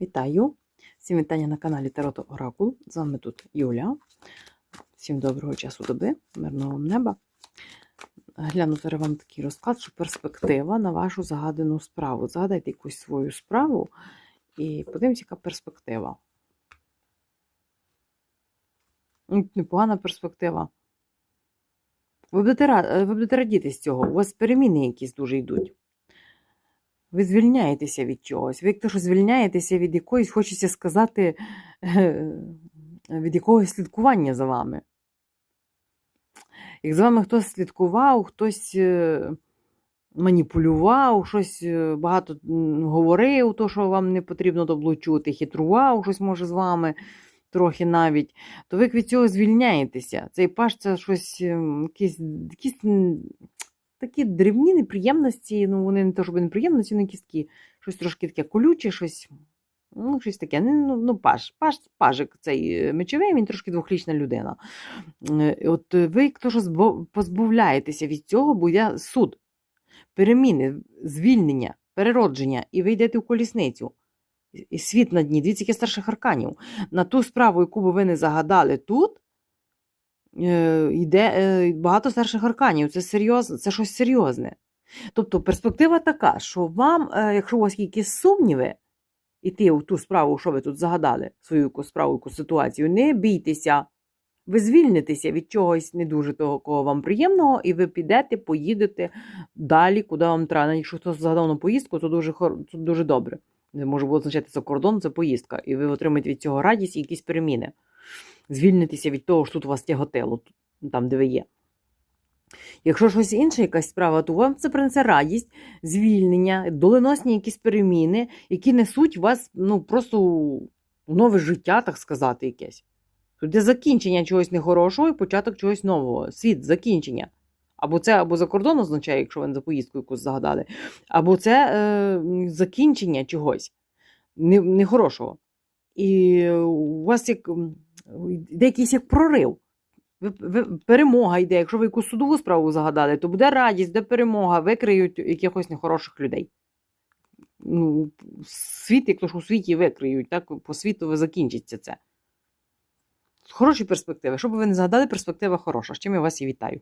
Вітаю! Всім вітання на каналі Тарото Оракул. З вами тут Юля. Всім доброго часу доби, мирного вам неба. Гляну зараз вам такий розклад, що перспектива на вашу загадану справу. Загадайте якусь свою справу і подивимося, яка перспектива. Непогана перспектива. Ви будете, ви будете радіти з цього. У вас переміни якісь дуже йдуть. Ви звільняєтеся від чогось. Ви як то звільняєтеся від якоїсь, хочеться сказати, від якогось слідкування за вами. Як за вами хтось слідкував, хтось е, маніпулював, щось е, багато говорив, то, що вам не потрібно то було чути, хитрував щось може з вами трохи навіть, то ви від цього звільняєтеся. Цей паш це щось, ем, якісь, якісь такі дрібні неприємності, ну вони не то, щоб неприємності, але якісь щось трошки таке колюче, щось. Ну, щось таке. Ну, ну, ну паш, паш, пажик цей е, мечовий, він трошки двохрічна людина. Е, От е, ви хто ж позбавляєтеся від цього, бо йде суд, переміни, звільнення, переродження, і ви йдете в колісницю. І світ на дні, дивіться, яке старших арканів. На ту справу, яку би ви не загадали тут, йде е, багато старших арканів. Це серйозно, це щось серйозне. Тобто перспектива така, що вам, е, якщо у вас якісь сумніви, іти в ту справу, що ви тут загадали, свою якусь справу, якусь ситуацію, не бійтеся. Ви звільнитеся від чогось не дуже того, кого вам приємного, і ви підете, поїдете далі, куди вам треба. Якщо хтось загадав на поїздку, то дуже, це дуже добре. Може означати за кордон, це поїздка, і ви отримаєте від цього радість і якісь переміни. Звільнитеся від того, що тут у вас тяготило, тут, там, де ви є. Якщо щось інше, якась справа, то вам це принесе радість, звільнення, доленосні якісь переміни, які несуть вас ну, просто у нове життя, так сказати, якесь. Тут є закінчення чогось нехорошого і початок чогось нового. Світ, закінчення. Або це або за кордон означає, якщо ви за поїздку якусь загадали, або це е, закінчення чогось не- нехорошого. І у вас як йде якийсь як прорив. Перемога йде. Якщо ви якусь судову справу загадали, то буде радість, буде перемога, викриють якихось нехороших людей. Ну, світ, як то ж у світі викриють, так по світу закінчиться це. Хороші перспективи. Що би ви не згадали, перспектива хороша. З чим я вас і вітаю.